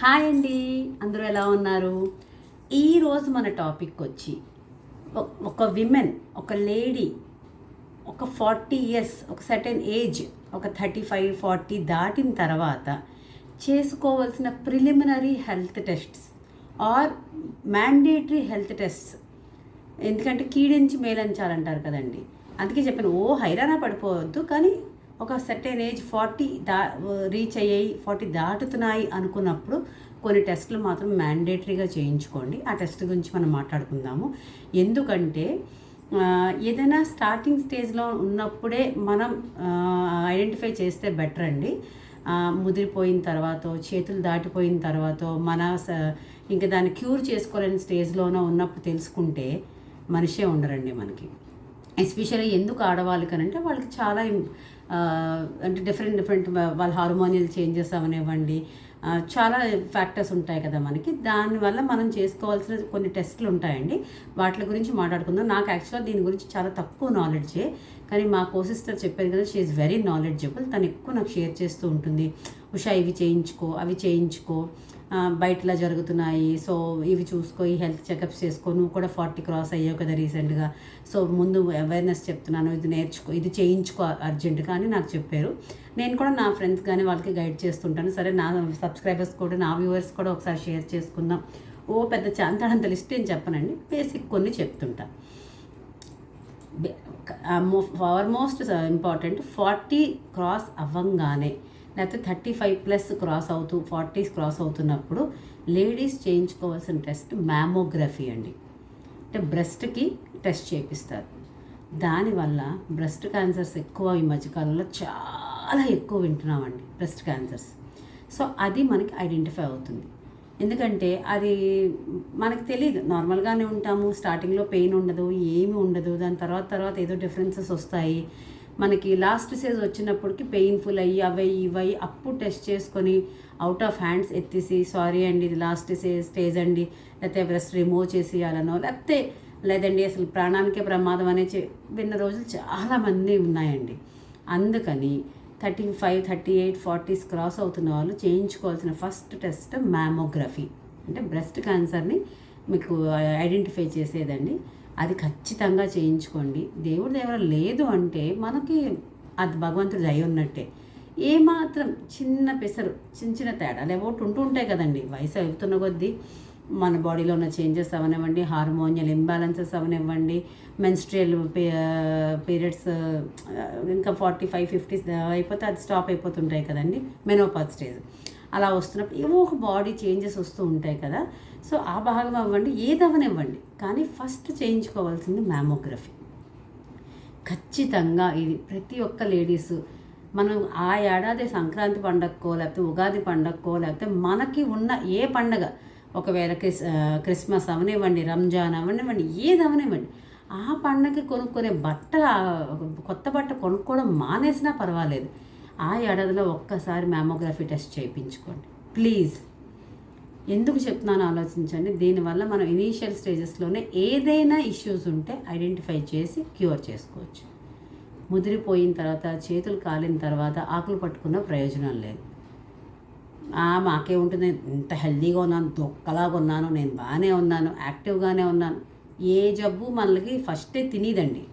Hi అండి. అందరూ ఎలా ఉన్నారు? ఈరోజు మన టాపిక్ వచ్చి ఒక విమెన్ ఒక లేడీ ఒక ఫార్టీ ఇయర్స్ ఒక సర్టెన్ ఏజ్ ఒక థర్టీ ఫైవ్ ఫార్టీ దాటిన తర్వాత చేసుకోవాల్సిన preliminary health tests or mandatory health tests. ఎందుకంటే కీడించి మేలంచాలంటారు కదండి. అందుకే చెప్పాను ఓ హైరాణ పడిపోవద్దు కానీ ఒక సర్టెన్ ఏజ్ ఫార్టీ దా రీచ్ అయ్యాయి ఫార్టీ దాటుతున్నాయి అనుకున్నప్పుడు కొన్ని టెస్టులు మాత్రం మ్యాండేటరీగా చేయించుకోండి. ఆ టెస్ట్ గురించి మనం మాట్లాడుకుందాము. ఎందుకంటే ఏదైనా స్టార్టింగ్ స్టేజ్లో ఉన్నప్పుడే మనం ఐడెంటిఫై చేస్తే బెటర్ అండి. ముదిరిపోయిన తర్వాత చేతులు దాటిపోయిన తర్వాత మన స- ఇంకా దాన్ని క్యూర్ చేసుకోలేని స్టేజ్లోనో ఉన్నప్పుడు తెలుసుకుంటే మనిషే ఉండరండి మనకి. ఎస్పెషల్లీ ఎందుకు ఆడవాళ్ళకి అంటే వాళ్ళకి చాలా అంటే డిఫరెంట్ డిఫరెంట్ వాళ్ళ హార్మోనియల్ చేంజెస్ అవనివ్వండి చాలా ఫ్యాక్టర్స్ ఉంటాయి కదా మనకి. దానివల్ల మనం చేసుకోవాల్సిన కొన్ని టెస్ట్లు ఉంటాయండి. వాటి గురించి మాట్లాడుకుందాం. నాకు యాక్చువల్గా దీని గురించి చాలా తక్కువ నాలెడ్జే కానీ మా కోసిస్టర్ చెప్పారు కదా షీ ఈజ్ వెరీ నాలెడ్జబుల్ తను ఎక్కువ నాకు షేర్ చేస్తూ ఉంటుంది. ఉషా ఇవి చేయించుకో అవి చేయించుకో. ఆ, బయట ఇలా జరుగుతున్నాయి. సో ఇవి చూసుకో ఈ హెల్త్ చెకప్స్ చేసుకో. నువ్వు కూడా ఫార్టీ క్రాస్ అయ్యావు కదా రీసెంట్గా. సో ముందు అవేర్నెస్ చెప్తున్నాను. ఇది నేర్చుకో ఇది చేయించుకో అర్జెంటుగా అని నాకు చెప్పారు. నేను కూడా నా ఫ్రెండ్స్ కానీ వాళ్ళకి గైడ్ చేస్తుంటాను. సరే నా సబ్స్క్రైబర్స్ కూడా నా వ్యూవర్స్ కూడా ఒకసారి షేర్ చేసుకుందాం. ఓ పెద్ద చాంతాడంత లిస్ట్ ఏం చెప్పనండి. బేసిక్ కొన్ని చెప్తుంటా. Foremost important uh, forty cross అవ్వంగానే లేకపోతే థర్టీ ఫైవ్ ప్లస్ క్రాస్ అవుతూ ఫార్టీస్ క్రాస్ అవుతున్నప్పుడు లేడీస్ చేయించుకోవాల్సిన టెస్ట్ మ్యామోగ్రఫీ అండి. అంటే బ్రెస్ట్కి టెస్ట్ చేపిస్తారు. దానివల్ల బ్రెస్ట్ క్యాన్సర్స్ ఎక్కువ ఈ మధ్యకాలంలో చాలా ఎక్కువ వింటున్నామండి బ్రెస్ట్ క్యాన్సర్స్. సో అది మనకి ఐడెంటిఫై అవుతుంది. ఎందుకంటే అది మనకు తెలియదు నార్మల్గానే ఉంటాము. స్టార్టింగ్లో పెయిన్ ఉండదు ఏమి ఉండదు. దాని తర్వాత తర్వాత ఏదో డిఫరెన్సెస్ వస్తాయి. మనకి లాస్ట్ స్టేజ్ వచ్చినప్పటికి పెయిన్ఫుల్ అయ్యి అవై ఇవై అప్పుడు టెస్ట్ చేసుకొని అవుట్ ఆఫ్ హ్యాండ్స్ ఎత్తేసి సారీ అండి ఇది లాస్ట్ స్టేజ్ అండి. లేకపోతే ఎవరెస్ట్ రిమూవ్ చేసేయాలనో లేకపోతే లేదండి అసలు ప్రాణానికే ప్రమాదం అనే విన్న రోజులు చాలామంది ఉన్నాయండి. అందుకని thirty five thirty eight forties cross అవుతున్న వాళ్ళు చేయించుకోవాల్సిన ఫస్ట్ టెస్ట్ మ్యామోగ్రఫీ అంటే బ్రెస్ట్ క్యాన్సర్ని మీకు ఐడెంటిఫై చేసేదండి. అది ఖచ్చితంగా చేయించుకోండి. దేవుడి దగ్గర లేదు అంటే మనకి అది భగవంతుడు దయ ఉన్నట్టే. ఏమాత్రం చిన్న పెసరు చిన్న చిన్న తేడాలు ఏవో ఉంటూ ఉంటాయి కదండి. వయసు అవుతున్న కొద్దీ మన బాడీలో ఉన్న చేంజెస్ అవనివ్వండి హార్మోనియల్ ఇంబ్యాలెన్సెస్ అవనివ్వండి మెన్స్ట్రియల్ పీరియడ్స్ ఇంకా ఫార్టీ ఫైవ్ ఫిఫ్టీస్ అయిపోతే అది స్టాప్ అయిపోతుంటాయి కదండి. Menopause stage. అలా వస్తున్నప్పుడు ఏవో ఒక బాడీ చేంజెస్ వస్తూ ఉంటాయి కదా. సో ఆ భాగం అవ్వండి ఏదవనివ్వండి కానీ ఫస్ట్ చేయించుకోవాల్సింది మ్యామోగ్రఫీ ఖచ్చితంగా ఇది ప్రతి ఒక్క లేడీస్ మనం ఆ ఏడాది సంక్రాంతి పండగకో లేకపోతే ఉగాది పండగకో లేకపోతే మనకి ఉన్న ఏ పండగ ఒకవేళ క్రిస్ క్రిస్మస్ అవనివ్వండి రంజాన్ అవనివ్వండి ఏది అవనివ్వండి ఆ పండగకి కొనుక్కునే బట్ట కొత్త బట్ట కొనుక్కోవడం మానేసినా పర్వాలేదు. ఆ ఏడాదిలో ఒక్కసారి మ్యామోగ్రఫీ టెస్ట్ చేయించుకోండి. ప్లీజ్. ఎందుకు చెప్తున్నాను ఆలోచించండి. దీనివల్ల మనం ఇనీషియల్ స్టేజెస్లోనే ఏదైనా ఇష్యూస్ ఉంటే ఐడెంటిఫై చేసి క్యూర్ చేసుకోవచ్చు. ముదిరిపోయిన తర్వాత చేతులు కాలిన తర్వాత ఆకులు పట్టుకున్న ప్రయోజనం లేదు. మాకే ఉంటుంది. ఇంత హెల్దీగా ఉన్నాను దొక్కలాగా ఉన్నాను నేను బాగానే ఉన్నాను యాక్టివ్గానే ఉన్నాను. ఏ జబ్బు మనకి ఫస్టే తినేదండి.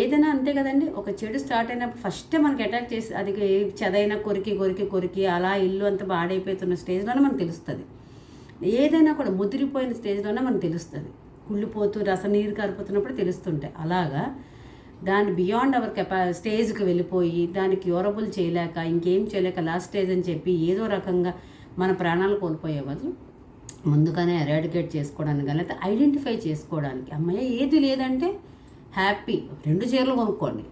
ఏదైనా అంతే కదండి. ఒక చెడు స్టార్ట్ అయినప్పుడు ఫస్టే మనకి అటాక్ చేసి అది చదైన కొరికి కొరికి కొరికి అలా ఇల్లు అంతా బాడైపోతున్న స్టేజ్లోనే మనకు తెలుస్తుంది. ఏదైనా కూడా ముదిరిపోయిన స్టేజ్లోనే మనకు తెలుస్తుంది. కుళ్ళిపోతూ రస నీరు కారిపోతున్నప్పుడు తెలుస్తుంటాయి. అలాగా దాని బియాండ్ అవర్ కెపా స్టేజ్కి వెళ్ళిపోయి దాన్ని క్యూరబుల్ చేయలేక ఇంకేం చేయలేక లాస్ట్ స్టేజ్ అని చెప్పి ఏదో రకంగా మన ప్రాణాలు కోల్పోయే బదులు ముందుగానే ఎరాడికేట్ చేసుకోవడానికి కానీ లేకపోతే ఐడెంటిఫై చేసుకోవడానికి. అమ్మాయి ఏది లేదంటే హ్యాపీ. రెండు చీరలు కొనుక్కోండి.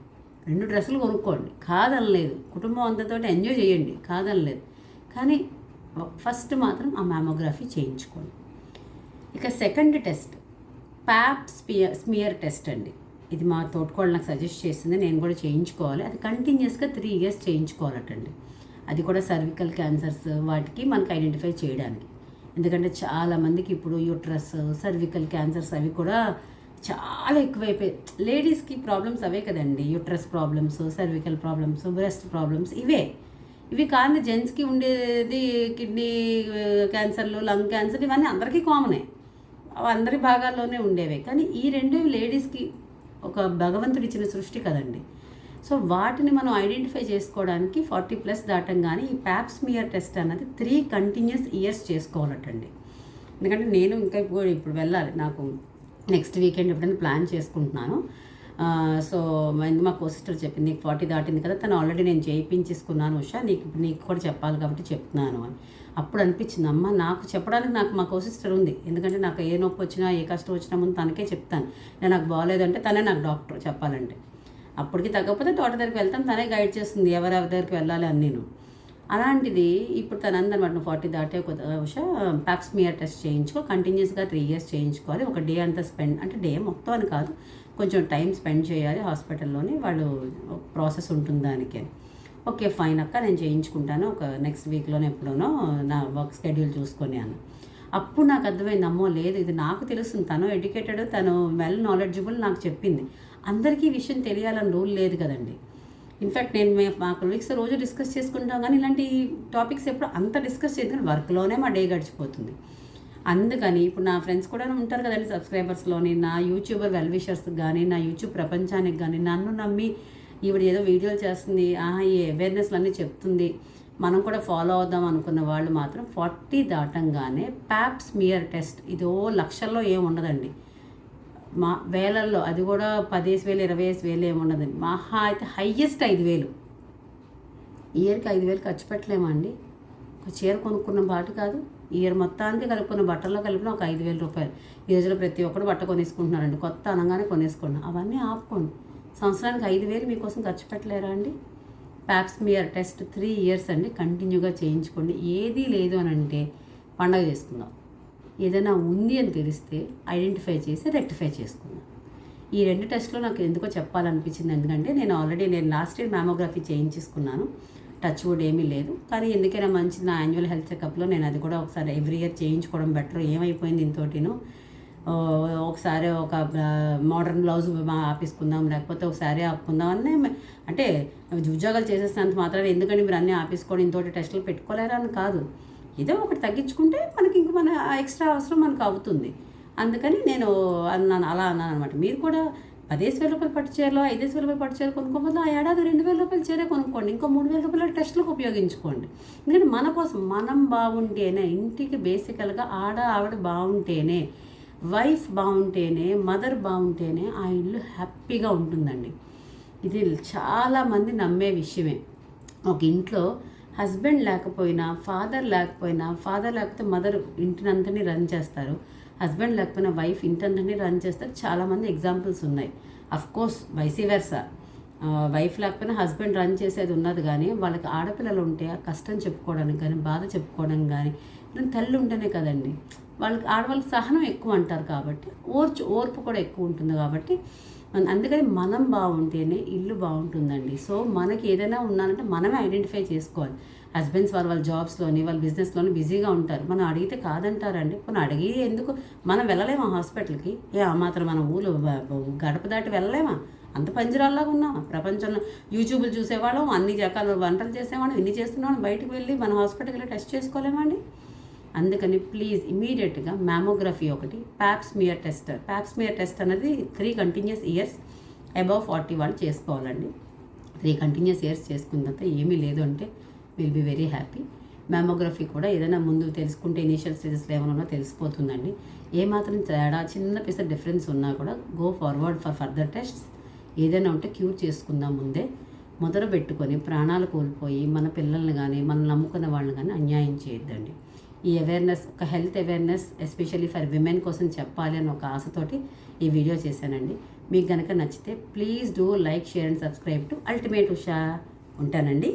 రెండు డ్రెస్సులు కొనుక్కోండి. కాదనలేదు. కుటుంబం అంతతో ఎంజాయ్ చేయండి. కాదనలేదు. కానీ ఫస్ట్ మాత్రం ఆ మ్యామోగ్రఫీ చేయించుకోండి. ఇక second test. Pap spear smear test అండి. ఇది మా తోటకోళ్ళు నాకు సజెస్ట్ చేసింది. నేను కూడా చేయించుకోవాలి. అది కంటిన్యూస్గా త్రీ ఇయర్స్ చేయించుకోవాలటండి. అది కూడా సర్వికల్ క్యాన్సర్స్ వాటికి మనకు ఐడెంటిఫై చేయడానికి. ఎందుకంటే చాలామందికి ఇప్పుడు యూట్రస్ సర్వికల్ క్యాన్సర్స్ అవి కూడా చాలా ఎక్కువైపోయాయి లేడీస్కి ప్రాబ్లమ్స్ అవే కదండి. Uterus problems cervical problems breast problems ఇవే. ఇవి కాని జెంట్స్కి ఉండేది కిడ్నీ క్యాన్సర్లు లంగ్ క్యాన్సర్ ఇవన్నీ అందరికీ కామనే. అవి అందరి భాగాల్లోనే ఉండేవే. కానీ ఈ రెండు లేడీస్కి ఒక భగవంతుడు ఇచ్చిన సృష్టి కదండి. సో వాటిని మనం ఐడెంటిఫై చేసుకోవడానికి ఫార్టీ ప్లస్ దాటంగానే ఈ ప్యాప్స్మియర్ టెస్ట్ అన్నది త్రీ కంటిన్యూస్ ఇయర్స్ చేసుకోవాలటండి. ఎందుకంటే నేను ఇంకా ఇప్పుడు వెళ్ళాలి. నాకు నెక్స్ట్ వీకెండ్ ఎప్పుడైనా ప్లాన్ చేసుకుంటున్నాను. సో మా- మా కో సిస్టర్ చెప్పింది నీకు ఫార్టీ దాటింది కదా తను ఆల్రెడీ నేను చేయించేసుకున్నాను ఉషా నీకు నీకు కూడా చెప్పాలి కాబట్టి చెప్తున్నాను అని. అప్పుడు అనిపించింది అమ్మ నాకు చెప్పడానికి నాకు మా కో సిస్టర్ ఉంది. ఎందుకంటే నాకు ఏ నొప్పి వచ్చినా ఏ కష్టం వచ్చినా ముందు తనకే చెప్తాను. నేను నాకు బాగాలేదంటే తనే నాకు డాక్టర్ చెప్పాలంటే. అప్పటికి తగ్గకపోతే తోట దగ్గరికి వెళ్తాను తనే గైడ్ చేస్తుంది ఎవరెవరి దగ్గరికి వెళ్ళాలి అని నేను. అలాంటిది ఇప్పుడు తను అందనమాట నువ్వు ఫార్టీ దాటే ఉషా ప్యాప్స్మియర్ టెస్ట్ చేయించుకో కంటిన్యూస్గా త్రీ ఇయర్స్ చేయించుకోవాలి ఒక డే అంతా స్పెండ్ అంటే డే మొత్తం అని కాదు కొంచెం టైం స్పెండ్ చేయాలి హాస్పిటల్లోనే వాళ్ళు ప్రాసెస్ ఉంటుంది దానికి. ఓకే ఫైన్ అక్క నేను చేయించుకుంటాను ఒక నెక్స్ట్ వీక్లోనే ఎప్పుడోనో నా వర్క్ స్కెడ్యూల్ చూసుకొని అన్న. అప్పుడు నాకు అర్థమైంది అమ్మో లేదు ఇది నాకు తెలుస్తుంది తను ఎడ్యుకేటెడ్ తను వెల్ నాలెడ్జబుల్ నాకు చెప్పింది. అందరికీ ఈ విషయం తెలియాలని రూల్ లేదు కదండి. ఇన్ఫ్యాక్ట్ నేను మే మా కొలీగ్స్ రోజు డిస్కస్ చేసుకుంటాం కానీ ఇలాంటి టాపిక్స్ ఎప్పుడు అంత డిస్కస్ చేయదు కానీ వర్క్లోనే మా డే గడిచిపోతుంది. అందుకని ఇప్పుడు నా ఫ్రెండ్స్ కూడా ఉంటారు కదండి సబ్స్క్రైబర్స్లోని నా యూట్యూబర్ వెల్విషర్స్కి కానీ నా యూట్యూబ్ ప్రపంచానికి కానీ నన్ను నమ్మి ఈవిడ ఏదో వీడియోలు చేస్తుంది ఆహా ఈ అవేర్నెస్లు అన్నీ చెప్తుంది. మనం కూడా ఫాలో అవుదాం అనుకున్న వాళ్ళు మాత్రం ఫార్టీ దాటంగానే ప్యాప్స్ మియర్ టెస్ట్ ఇదో లక్షల్లో ఏం ఉండదండి. మా వేలల్లో అది కూడా పదిహేసి వేలు ఇరవై వేసి వేలు ఏముండదండి. మహా అయితే హయ్యెస్ట్ ఐదు వేలు. ఇయర్కి ఐదు వేలు ఖర్చు పెట్టలేమండి ఒక చీర కొనుక్కున్న బాటు కాదు. ఇయర్ మొత్తానికి కలుపుకున్న బట్టల్లో కలిపిన ఒక ఐదు వేల రూపాయలు. ఈ రోజులో ప్రతి ఒక్కరు బట్ట కొనేసుకుంటున్నారండి. కొత్త అనగానే కొనేసుకోండి. అవన్నీ ఆపుకోండి. సంవత్సరానికి ఐదు వేలు మీకోసం ఖర్చు పెట్టలేరా అండి? ప్యాప్స్మియర్ టెస్ట్ త్రీ ఇయర్స్ అండి. కంటిన్యూగా చేయించుకోండి. ఏదీ లేదు అని అంటే పండగ చేసుకుందాం. ఏదైనా ఉంది అని తెలిస్తే ఐడెంటిఫై చేసి రెక్టిఫై చేసుకుందాం. ఈ రెండు టెస్ట్లో నాకు ఎందుకో చెప్పాలనిపించింది ఎందుకంటే నేను ఆల్రెడీ నేను లాస్ట్ ఇయర్ మ్యామోగ్రఫీ చేయించేసుకున్నాను. టచ్ వుడ్ ఏమీ లేదు. కానీ ఎందుకైనా మంచి నా యాన్యువల్ హెల్త్ చెకప్లో నేను అది కూడా ఒకసారి ఎవ్రీ ఇయర్ చేయించుకోవడం బెటర్ ఏమైపోయింది ఇంతోటినో. ఒకసారి ఒక మోడర్న్ బ్లౌజ్ ఆపేసుకుందాం లేకపోతే ఒకసారి ఆపుకుందాం అని అంటే ఉద్యోగాలు చేసేసినంత మాత్రమే ఎందుకంటే మీరు అన్నీ ఆపేసుకోవడం ఇంతోటి టెస్టులు పెట్టుకోలేరా అని కాదు. ఏదో ఒకటి తగ్గించుకుంటే మనకి ఇంక మన ఎక్స్ట్రా అవసరం మనకు అవుతుంది. అందుకని నేను అన్నాను అలా అన్నాను అనమాట మీరు కూడా పదేసి వేల రూపాయలు పట్టు చీరలో ఐదేసి వేల రూపాయలు పట్టు చీర కొనుక్కోకపోతే ఆ ఏడాది రెండు వేల రూపాయలు చీర కొనుక్కోండి ఇంకో మూడు వేల రూపాయలు టెస్ట్లకు ఉపయోగించుకోండి. ఎందుకంటే మన కోసం మనం బాగుంటేనే ఇంటికి బేసికల్గా ఆడ ఆవిడ బాగుంటేనే వైఫ్ బాగుంటేనే మదర్ బాగుంటేనే ఆ ఇల్లు హ్యాపీగా ఉంటుందండి. ఇది చాలామంది నమ్మే విషయమే. ఒక ఇంట్లో హస్బెండ్ లేకపోయినా ఫాదర్ లేకపోయినా ఫాదర్ లేకపోతే మదర్ ఇంటినంతని రన్ చేస్తారు. హస్బెండ్ లేకపోయినా వైఫ్ ఇంటంతని రన్ చేస్తారు. చాలామంది ఎగ్జాంపుల్స్ ఉన్నాయి. అఫ్ కోర్స్ వైఫ్ లేకపోయినా హస్బెండ్ రన్ చేసేది ఉన్నది కానీ వాళ్ళకి ఆడపిల్లలు ఉంటే ఆ కష్టం చెప్పుకోవడానికి కానీ బాధ చెప్పుకోవడం కానీ తల్లి ఉంటేనే కదండి. వాళ్ళకి ఆడవాళ్ళకి సహనం ఎక్కువ అంటారు కాబట్టి ఓర్చు ఓర్పు కూడా ఎక్కువ ఉంటుంది కాబట్టి అందుకని మనం బాగుంటేనే ఇల్లు బాగుంటుందండి. సో మనకి ఏదైనా ఉన్నానంటే మనమే ఐడెంటిఫై చేసుకోవాలి. హస్బెండ్స్ వాళ్ళు వాళ్ళ జాబ్స్లోని వాళ్ళ బిజినెస్లోని బిజీగా ఉంటారు. మనం అడిగితే కాదంటారండి. మనం అడిగి ఎందుకు? మనం వెళ్ళలేమా హాస్పిటల్కి? ఏ ఆ మాత్రం మన ఊళ్ళో గడప దాటి వెళ్ళలేమా? అంత పంజరాల్లాగా ఉన్నా ప్రపంచంలో యూట్యూబ్లు చూసేవాళ్ళం అన్ని రకాల వంటలు చేసేవాళ్ళం ఇన్ని చేస్తున్నాం బయటకు వెళ్ళి మన హాస్పిటల్కి వెళ్ళి టెస్ట్ చేసుకోలేమండి అందుకని ప్లీజ్ ఇమీడియట్గా మ్యామోగ్రఫీ ఒకటి pap smear test pap smear test అనేది three continuous years above forty వాళ్ళు చేసుకోవాలండి. త్రీ కంటిన్యూస్ ఇయర్స్ చేసుకున్న తర్వాత ఏమీ లేదు అంటే will be very happy mammography కూడా ఏదైనా ముందు తెలుసుకుంటే ఇనీషియల్ స్టేజెస్లో ఏమైనా ఉన్నా తెలిసిపోతుందండి. ఏమాత్రం తేడా చిన్న పిస డిఫరెన్స్ ఉన్నా కూడా go forward for further tests ఏదైనా ఉంటే క్యూర్ చేసుకుందాం ముందే. మొదలు పెట్టుకొని ప్రాణాలు కోల్పోయి మన పిల్లల్ని కానీ మనం నమ్ముకున్న వాళ్ళని కానీ అన్యాయం చేయొద్దండి. ఈ అవేర్నెస్ ఒక health awareness especially for women కోసం చెప్పాలి అని ఒక ఆశతోటి ఈ వీడియో చేశానండి. మీకు కనుక నచ్చితే please do like share and subscribe to ultimate Usha ఉంటానండి.